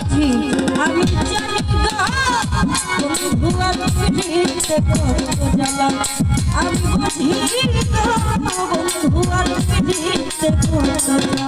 বুঝি আমি জানি গো বন্ধুয়ার পিড়িতে কত জ্বালা আমি বুঝি গো বন্ধুয়ার কত জ্বালা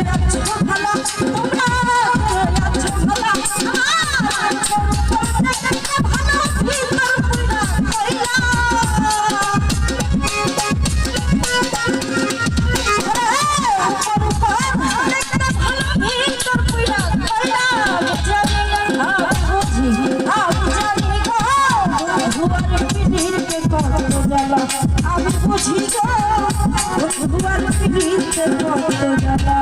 জ্বালা আমি বুঝি বন্ধু আর কত জ্বালা।